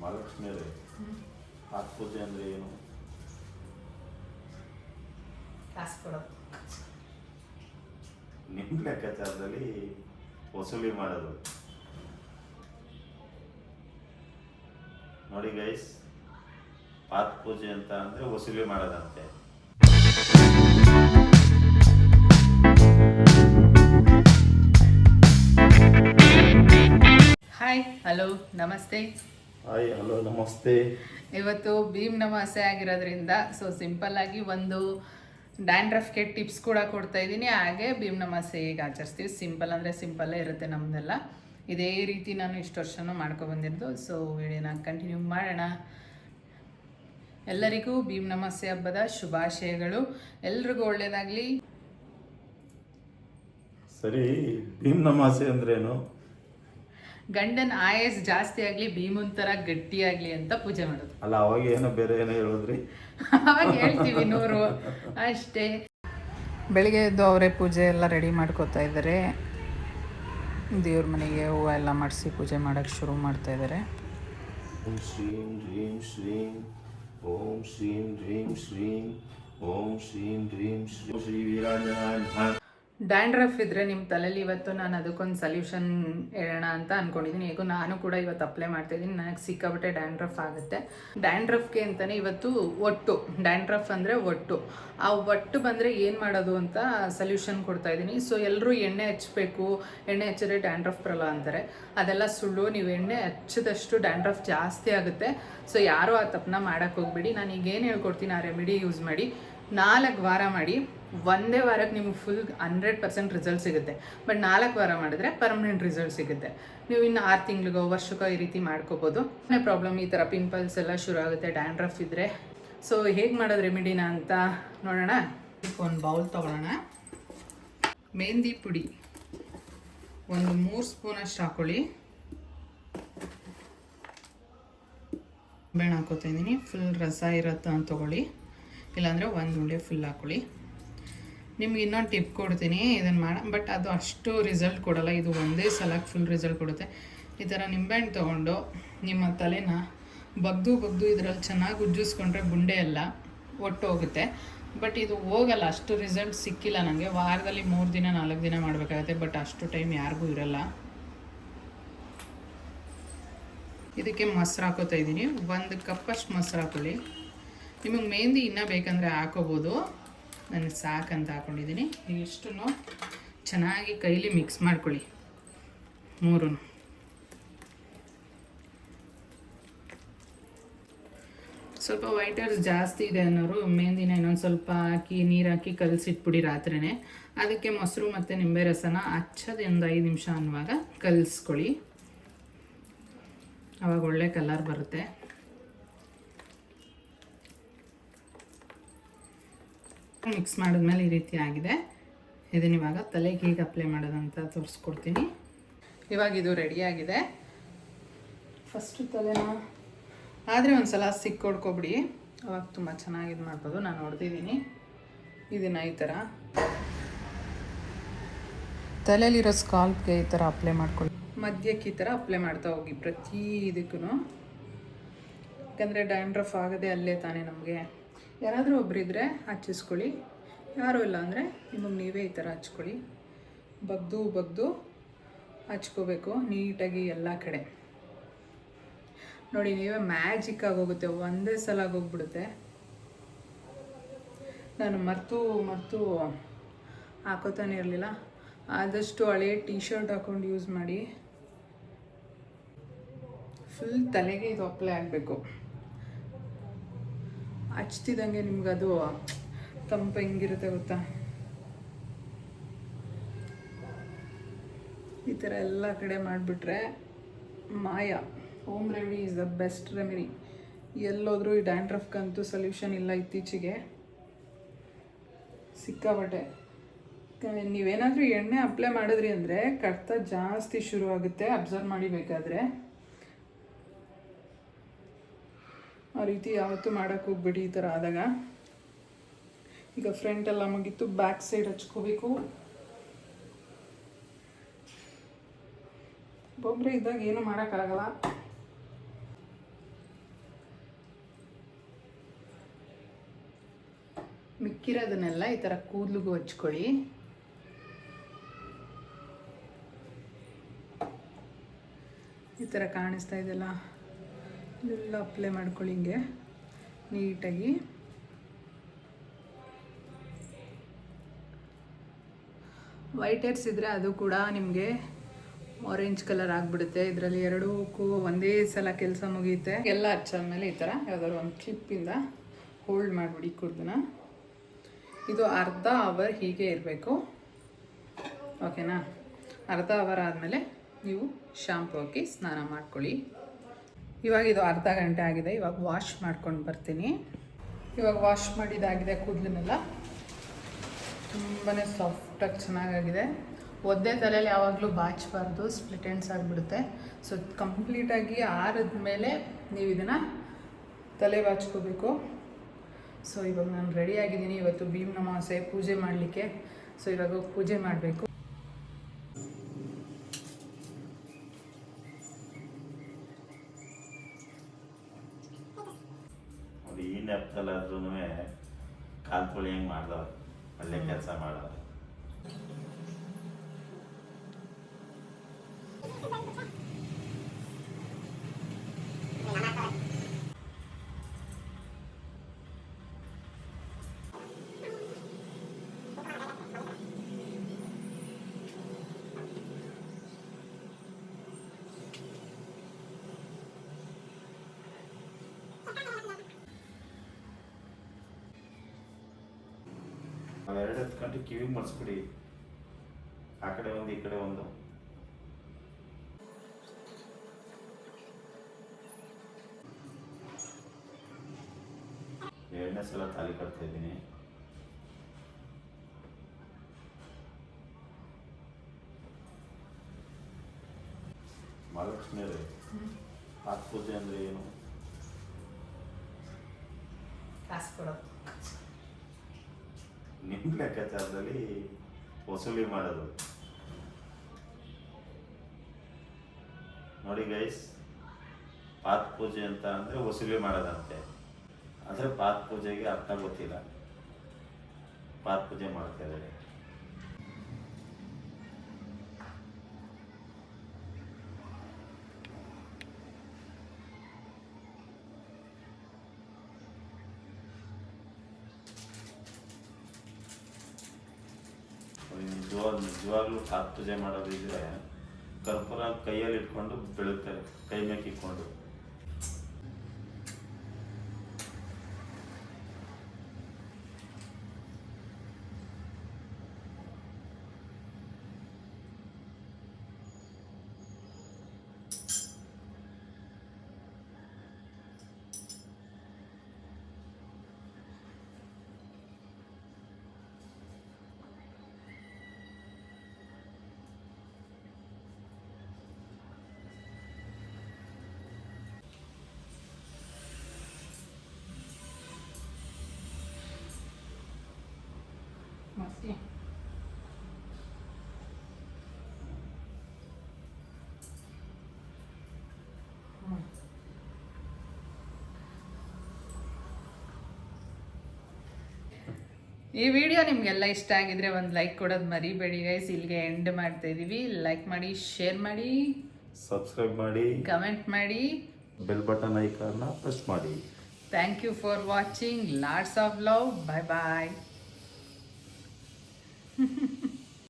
ಮಹಾಲಕ್ಷ್ಮಿಯರೇ ಪಾದ ಪೂಜೆ ಅಂದರೆ ಏನು ಕಾಸು ಕೊಡೋದು ನಿಮ್ಮ ಲೆಕ್ಕಾಚಾರದಲ್ಲಿ ವಸೂಲಿ ಮಾಡೋದು ನೋಡಿ ಗೈಸ್ ಪಾತ್ ಪೂಜೆ ಅಂತ ಅಂದ್ರೆ ವಸೂಲಿ ಮಾಡೋದಂತೆ ಹಾಯ್ ಹಲೋ ನಮಸ್ತೆ ಹಾಯ್ ಹಲೋ ನಮಸ್ತೆ. ಇವತ್ತು ಭೀಮ್ ನಮಾಸೆ ಆಗಿರೋದ್ರಿಂದ ಸೊ ಸಿಂಪಲ್ ಆಗಿ ಒಂದು ಡ್ಯಾಂಡ್ರಫ್ಗೆ ಟಿಪ್ಸ್ ಕೂಡ ಕೊಡ್ತಾ ಇದ್ದೀನಿ. ಹಾಗೆ ಭೀಮ್ ನಮಾಸೆ ಹೇಗೆ ಆಚರಿಸ್ತೀವಿ. ಸಿಂಪಲ್ ಅಂದರೆ ಸಿಂಪಲ್ಲೇ ಇರುತ್ತೆ ನಮ್ಮದೆಲ್ಲ ಇದೇ ರೀತಿ ನಾನು ಇಷ್ಟು ವರ್ಷನೂ ಮಾಡ್ಕೊಬಂದಿರೋದು ಸೊ ವಿಡಿಯೋನ ಕಂಟಿನ್ಯೂ ಮಾಡೋಣ. ಎಲ್ಲರಿಗೂ ಭೀಮ್ ನಮಾಸೆ ಹಬ್ಬದ ಶುಭಾಶಯಗಳು. ಎಲ್ರಿಗೂ ಒಳ್ಳೆಯದಾಗಲಿ ಸರಿ ಭೀಮ್ ನಮಾಸೆ ಅಂದ್ರೇನು? ಗಂಡನ ಆಯಸ್ ಜಾಸ್ತಿ ಆಗಲಿ ಭೀಮಂತರ ಥರ ಗಟ್ಟಿಯಾಗಲಿ ಅಂತ ಪೂಜೆ ಮಾಡೋದು. ಅಲ್ಲ ಅವಾಗ ಏನೋ ಬೇರೆ ಏನೋ ಹೇಳಿದ್ರಿ? ಅವಾಗ ಹೇಳ್ತೀವಿ ನೂರು. ಅಷ್ಟೇ. ಬೆಳಿಗ್ಗೆ ಎದ್ದು ಅವರೇ ಪೂಜೆ ಎಲ್ಲ ರೆಡಿ ಮಾಡ್ಕೋತಾ ಇದ್ದಾರೆ. ದೇವ್ರ ಮನೆಗೆ ಹೂವು ಎಲ್ಲ ಮಾಡಿಸಿ ಪೂಜೆ ಮಾಡೋಕ್ಕೆ ಶುರು ಮಾಡ್ತಾ ಇದ್ದಾರೆ. ಓಂ ಶ್ರೀಂ ಹ್ರೀಂ ಶ್ರೀಂ ಓಂ ಶ್ರೀಂ ಹ್ರೀಂ ಶ್ರೀಂ ಓಂ ಶ್ರೀಂ ಹ್ರೀಂ ಶ್ರೀ ಶ್ರೀ ವೀರಾಂಜನಾಯ ಡ್ಯಾಂಡ್ರಫ್ ಇದ್ರೆ ನಿಮ್ಮ ತಲೆಯಲ್ಲಿ ಇವತ್ತು ನಾನು ಅದಕ್ಕೊಂದು ಸೊಲ್ಯೂಷನ್ ಹೇಳೋಣ ಅಂತ ಅನ್ಕೊಂಡಿದ್ದೀನಿ ಹೇಗೂ ನಾನು ಕೂಡ ಇವತ್ತು ಅಪ್ಲೈ ಮಾಡ್ತಾ ಇದ್ದೀನಿ ನನಗೆ ಸಿಕ್ಕಾಬಿಟ್ಟೆ ಡ್ಯಾಂಡ್ರಫ್ ಆಗುತ್ತೆ. ಡ್ಯಾಂಡ್ರಫ್ಗೆ ಅಂತಲೇ ಇವತ್ತು ಒಟ್ಟು. ಡ್ಯಾಂಡ್ರಫ್ ಅಂದರೆ ಒಟ್ಟು. ಆ ಒಟ್ಟು ಬಂದರೆ ಏನು ಮಾಡೋದು ಅಂತ ಸೊಲ್ಯೂಷನ್ ಕೊಡ್ತಾ ಇದ್ದೀನಿ ಸೊ ಎಲ್ಲರೂ ಎಣ್ಣೆ ಹಚ್ಚಬೇಕು ಎಣ್ಣೆ ಹಚ್ಚಿದ್ರೆ ಡ್ಯಾಂಡ್ರಫ್ ಬರಲ್ಲ ಅಂತಾರೆ. ಅದೆಲ್ಲ ಸುಳ್ಳು. ನೀವು ಎಣ್ಣೆ ಹಚ್ಚಿದಷ್ಟು ಡ್ಯಾಂಡ್ರಫ್ ಜಾಸ್ತಿ ಆಗುತ್ತೆ. ಸೊ ಯಾರೂ ಆ ತಪ್ಪನ್ನ ಮಾಡೋಕ್ಕೆ ಹೋಗ್ಬೇಡಿ. ನಾನು ಈಗ ಏನು ಹೇಳ್ಕೊಡ್ತೀನಿ ಆ ರೆಮಿಡಿ ಯೂಸ್ ಮಾಡಿ. ನಾಲ್ಕು ವಾರ ಮಾಡಿ. ಒಂದೇ ವಾರಕ್ಕೆ ನಿಮ್ಗೆ ಫುಲ್ ಹಂಡ್ರೆಡ್ ಪರ್ಸೆಂಟ್ ರಿಸಲ್ಟ್ ಸಿಗುತ್ತೆ. ಬಟ್ ನಾಲ್ಕು ವಾರ ಮಾಡಿದ್ರೆ ಪರ್ಮನೆಂಟ್ ರಿಸಲ್ಟ್ ಸಿಗುತ್ತೆ. ನೀವು ಇನ್ನು ಆರು ತಿಂಗಳಿಗೋ ವರ್ಷಕ್ಕೋ ಈ ರೀತಿ ಮಾಡ್ಕೋಬೋದು. ಪ್ರಾಬ್ಲಮ್ ಈ ಥರ ಪಿಂಪಲ್ಸ್ ಎಲ್ಲ ಶುರು ಆಗುತ್ತೆ ಡ್ಯಾಂಡ್ರಫ್ ಇದ್ದರೆ ಸೊ ಹೇಗೆ ಮಾಡೋದು ರೆಮಿಡಿನ ಅಂತ ನೋಡೋಣ. ಒಂದು ಬೌಲ್ ತೊಗೊಳ್ಳೋಣ ಮೆಹಂದಿ ಪುಡಿ. ಒಂದು ಮೂರು ಸ್ಪೂನಷ್ಟು ಹಾಕೊಳ್ಳಿ. ಬೆಣ್ಣೆ ಹಾಕೋತಾ ಇದ್ದೀನಿ. ಫುಲ್ ರಸ ಇರತ್ತ ಅಂತ ತೊಗೊಳ್ಳಿ. ಇಲ್ಲಾಂದರೆ ಒಂದು ಉಂಡೆ ಫುಲ್ ಹಾಕೊಳ್ಳಿ. ನಿಮ್ಗೆ ಇನ್ನೊಂದು ಟಿಪ್ ಕೊಡ್ತೀನಿ ಇದನ್ನು ಮಾಡ ಬಟ್ ಅದು ಅಷ್ಟು ರಿಸಲ್ಟ್ ಕೊಡಲ್ಲ, ಇದು ಒಂದೇ ಸಲಕ್ಕೆ ಫುಲ್ ರಿಸಲ್ಟ್ ಕೊಡುತ್ತೆ. ಈ ಥರ ನಿಂಬೆಹಣ್ಣು ತೊಗೊಂಡು ನಿಮ್ಮ ತಲೆನ ಬಗ್ದು ಬಗ್ದು ಇದರಲ್ಲಿ ಚೆನ್ನಾಗಿ ಉಜ್ಜಿಸ್ಕೊಂಡ್ರೆ ಗುಂಡೆ ಎಲ್ಲ ಒಟ್ಟು ಹೋಗುತ್ತೆ ಬಟ್ ಇದು ಹೋಗಲ್ಲ, ಅಷ್ಟು ರಿಸಲ್ಟ್ ಸಿಕ್ಕಿಲ್ಲ ನನಗೆ ವಾರದಲ್ಲಿ ಮೂರು ದಿನ, ನಾಲ್ಕು ದಿನ ಮಾಡಬೇಕಾಗುತ್ತೆ ಬಟ್ ಅಷ್ಟು ಟೈಮ್ ಯಾರಿಗೂ ಇರಲ್ಲ. ಇದಕ್ಕೆ ಮೊಸರು ಹಾಕೋತಾ ಇದ್ದೀನಿ ಒಂದು ಕಪ್ಪಷ್ಟು ಮೊಸರು ಹಾಕೊಳ್ಳಿ. ನಿಮಗೆ ಮೆಹಂದಿ ಇನ್ನೂ ಬೇಕಂದರೆ ಹಾಕೋಬೋದು. ನನಗೆ ಸಾಕಂತ ಹಾಕೊಂಡಿದ್ದೀನಿ. ಇಷ್ಟು ಚೆನ್ನಾಗಿ ಕೈಲಿ ಮಿಕ್ಸ್ ಮಾಡ್ಕೊಳ್ಳಿ. ಮೂರೂ ಸ್ವಲ್ಪ ವೈಟರ್ಸ್ ಜಾಸ್ತಿ ಇದೆ ಅನ್ನೋರು ಮೆಹಂದಿನ ಇನ್ನೊಂದು ಸ್ವಲ್ಪ ಹಾಕಿ, ನೀರು ಹಾಕಿ ಕಲಸಿಟ್ಬಿಡಿ ರಾತ್ರಿನೇ. ಅದಕ್ಕೆ ಮೊಸರು ಮತ್ತು ನಿಂಬೆ ರಸನ ಹಚ್ಚೋದು ಒಂದು ಐದು ನಿಮಿಷ ಅನ್ನುವಾಗ ಕಲಿಸ್ಕೊಳ್ಳಿ. ಅವಾಗ ಒಳ್ಳೆ ಕಲರ್ ಬರುತ್ತೆ. ಮಿಕ್ಸ್ ಮಾಡಿದ್ಮೇಲೆ ಈ ರೀತಿ ಆಗಿದೆ. ಇದನ್ನ ಇವಾಗ ತಲೆಗೆ ಹೇಗೆ ಅಪ್ಲೈ ಮಾಡೋದಂತ ತೋರಿಸ್ಕೊಡ್ತೀನಿ. ಇವಾಗ ಇದು ರೆಡಿಯಾಗಿದೆ ಫಸ್ಟು ತಲೆನ ಆದರೆ ಒಂದು ಸಲ ಸಿಕ್ಕೊಡ್ಕೊಬಿಡಿ ಅವಾಗ ತುಂಬ ಚೆನ್ನಾಗಿ ಇದು ಮಾಡ್ಬೋದು. ನಾನು ಹೊಡೆದಿದ್ದೀನಿ ಇದನ್ನು ಈ ಥರ ತಲೆಯಲ್ಲಿರೋ ಸ್ಕಾಲ್ಪ್ಗೆ ಈ ಥರ ಅಪ್ಲೈ ಮಾಡ್ಕೊಳ್ಳಿ. ಮಧ್ಯಕ್ಕೆ ಈ ಥರ ಅಪ್ಲೈ ಮಾಡ್ತಾ ಹೋಗಿ ಪ್ರತಿ ಇದಕ್ಕೂ ಯಾಕಂದರೆ ಡ್ಯಾಂಡ್ರಫ್ ಆಗದೆ ಅಲ್ಲೇ ತಾನೇ ನಮಗೆ. ಯಾರಾದರೂ ಒಬ್ಬರಿದ್ದರೆ ಹಚ್ಚಿಸ್ಕೊಳ್ಳಿ. ಯಾರೂ ಇಲ್ಲ ಅಂದರೆ ನಿಮಗೆ ನೀವೇ ಈ ಥರ ಹಚ್ಕೊಳ್ಳಿ. ಬಗ್ದು ಬಗ್ದು ಹಚ್ಕೋಬೇಕು, ನೀಟಾಗಿ ಎಲ್ಲ ಕಡೆ. ನೋಡಿ, ನೀವೇ ಮ್ಯಾಜಿಕ್ ಆಗೋಗುತ್ತೆ ಒಂದೇ ಸಲ ಆಗೋಗ್ಬಿಡುತ್ತೆ. ನಾನು ಮರ್ತು ಮರ್ತು ಹಾಕೋತಾನೆ ಇರಲಿಲ್ಲ. ಆದಷ್ಟು ಹಳೆ ಟೀ ಶರ್ಟ್ ಹಾಕೊಂಡು ಯೂಸ್ ಮಾಡಿ. ಫುಲ್ ತಲೆಗೆ ಇದು ಅಪ್ಲೈ ಆಗಬೇಕು. ಹಚ್ತಿದ್ದಂಗೆ ಅದು ತಂಪು ಹೆಂಗಿರುತ್ತೆ ಗೊತ್ತಾ? ಈ ಥರ ಎಲ್ಲ ಕಡೆ ಮಾಡಿಬಿಟ್ರೆ ಮಾಯ. Home remedy is the best remedy ಎಲ್ಲೋದ್ರೂ ಈ ಡ್ಯಾಂಡ್ರಫ್ಗಂತೂ ಸೊಲ್ಯೂಷನ್ ಇಲ್ಲ ಇತ್ತೀಚೆಗೆ. ಸಿಕ್ಕಾಬಟ್ಟೆ ನೀವೇನಾದರೂ ಎಣ್ಣೆ ಅಪ್ಲೈ ಮಾಡಿದ್ರಿ ಅಂದರೆ ಕಡ್ತ ಜಾಸ್ತಿ ಶುರು ಆಗುತ್ತೆ ಅಬ್ಸರ್ವ್ ಮಾಡಿ ಬೇಕಾದರೆ ಆ ರೀತಿ ಯಾವತ್ತೂ ಮಾಡೋಕ್ಕೆ ಹೋಗ್ಬಿಡಿ ಈ ಥರ ಆದಾಗ. ಈಗ ಫ್ರಂಟ್ ಎಲ್ಲ ಮುಗೀತು ಬ್ಯಾಕ್ ಸೈಡ್ ಹಚ್ಕೋಬೇಕು. ಒಬ್ಬೊಬ್ಬರೇ ಇದ್ದಾಗ ಏನು ಮಾಡೋಕ್ಕಾಗಲ್ಲ ಮಿಕ್ಕಿರೋದನ್ನೆಲ್ಲ ಈ ಥರ ಕೂದಲಿಗೂ ಹಚ್ಕೊಳ್ಳಿ. ಈ ಥರ ಕಾಣಿಸ್ತಾ ಇದೆಯಲ್ಲ ಇದೆಲ್ಲ ಅಪ್ಲೈ ಮಾಡ್ಕೊಳ್ಳಿ ಹಿಂಗೆ, ನೀಟಾಗಿ. ವೈಟ್ ಏರ್ಸ್ ಇದ್ದರೆ ಅದು ಕೂಡ ನಿಮಗೆ ಆರೆಂಜ್ ಕಲರ್ ಆಗಿಬಿಡುತ್ತೆ. ಇದರಲ್ಲಿ ಎರಡಕ್ಕೂ ಒಂದೇ ಸಲ ಕೆಲಸ ಮುಗಿಯುತ್ತೆ. ಎಲ್ಲ ಹಚ್ಚಾದ್ಮೇಲೆ ಈ ಥರ ಯಾವುದಾದ್ರು ಒಂದು ಕ್ಲಿಪ್ಪಿಂದ ಹೋಲ್ಡ್ ಮಾಡಿಬಿಡಿ ಕುರ್ದನ್ನ ಇದು ಅರ್ಧ ಅವರ್ ಹೀಗೆ ಇರಬೇಕು. ಓಕೆನಾ ಅರ್ಧ ಅವರ್ ಆದಮೇಲೆ ನೀವು ಶಾಂಪು ಹಾಕಿ ಸ್ನಾನ ಮಾಡ್ಕೊಳ್ಳಿ. ಇವಾಗ ಇದು ಅರ್ಧ ಗಂಟೆ ಆಗಿದೆ. ಇವಾಗ ವಾಶ್ ಮಾಡ್ಕೊಂಡು ಬರ್ತೀನಿ. ಇವಾಗ ವಾಶ್ ಮಾಡಿದಾಗಿದೆ ಕೂದಲನ್ನೆಲ್ಲ. ತುಂಬಾ ಸಾಫ್ಟಾಗಿ ಚೆನ್ನಾಗಾಗಿದೆ. ಒದ್ದೆ ತಲೆಯಲ್ಲಿ ಯಾವಾಗಲೂ ಬಾಚಬಾರ್ದು ಸ್ಪ್ಲಿಟ್ ಎಂಡ್ಸ್ ಆಗಿಬಿಡುತ್ತೆ. ಸೊ ಕಂಪ್ಲೀಟಾಗಿ ಆರಿದ ಮೇಲೆ ನೀವು ಇದನ್ನು ತಲೆ ಬಾಚ್ಕೋಬೇಕು. ಸೊ ಇವಾಗ ನಾನು ರೆಡಿ ಆಗಿದ್ದೀನಿ. ಇವತ್ತು ಭೀಮ್ ನಮಾಸೆ ಪೂಜೆ ಮಾಡಲಿಕ್ಕೆ. ಸೊ ಇವಾಗ ಪೂಜೆ ಮಾಡಬೇಕು. ಅದು ಈ ನೆಪದಲ್ಲಾದ್ರೂ ಕಾಲ್ ಹೆಂಗೆ ಮಾಡ್ದವ್ರು ಒಳ್ಳೆ ಕೆಲಸ ಮಾಡವ್ರೆ ಅವೆರಡು ಎತ್ಕೊಂಡು ಕಿವಿಗೆ ಆ ಕಡೆ ಒಂದು, ಈ ಕಡೆ ಒಂದು. ಎರಡನೇ ಸಲ ತಾಲಿ ಕಟ್ತಾ ಇದ್ದೀನಿ. ಮಹಾಲಕ್ಷ್ಮಿ ಅವರೇ ಪಾತ್ ಪೂಜೆ ಅಂದ್ರೆ ಏನು? ಕಾಸು ಕೊಡೋದು. ನಿಮ್ಮ ಲೆಕ್ಕಾಚಾರದಲ್ಲಿ ವಸೂಲಿ ಮಾಡೋದು. ನೋಡಿ ಗೈಸ್ ಪಾತ್ ಪೂಜೆ ಅಂತ ಅಂದರೆ ವಸೂಲಿ ಮಾಡೋದಂತೆ. ಆದರೆ ಪಾತ್ ಪೂಜೆಗೆ ಅರ್ಥ ಗೊತ್ತಿಲ್ಲ. ಪಾತ್ ಪೂಜೆ ಮಾಡ್ತಾ ಇದ್ದಾರೆ. ನಿಜವಾಗ್ ನಿಜವಾಗ್ಲೂ ಪಾತ್ ಪೂಜೆ ಮಾಡೋದು ಇದ್ರೆ ಕರ್ಪೂರ ಕೈಯಲ್ಲಿ ಇಟ್ಕೊಂಡು ಬೆಳಿತಾರೆ ಕೈ ಮೇಲೆ ಇಟ್ಕೊಂಡು ಈ ವಿಡಿಯೋ ನಿಮಗೆಲ್ಲ ಇಷ್ಟ ಆಗಿದ್ರೆ ಒಂದು ಲೈಕ್ ಕೊಡೋದು ಮರಿಬೇಡಿ ಗೈಸ್ ಇಲ್ಲಿಗೆ ಎಂಡ್ ಮಾಡ್ತಾ ಇದೀವಿ. ಲೈಕ್ ಮಾಡಿ ಶೇರ್ ಮಾಡಿ ಸಬ್ಸ್ಕ್ರೈಬ್ ಮಾಡಿ ಕಮೆಂಟ್ ಮಾಡಿ. ಬೆಲ್ ಬಟನ್ ಐಕಾನ್ನ ಪ್ರೆಸ್ ಮಾಡಿ. Thank you for watching lots of love bye bye Mm-hmm.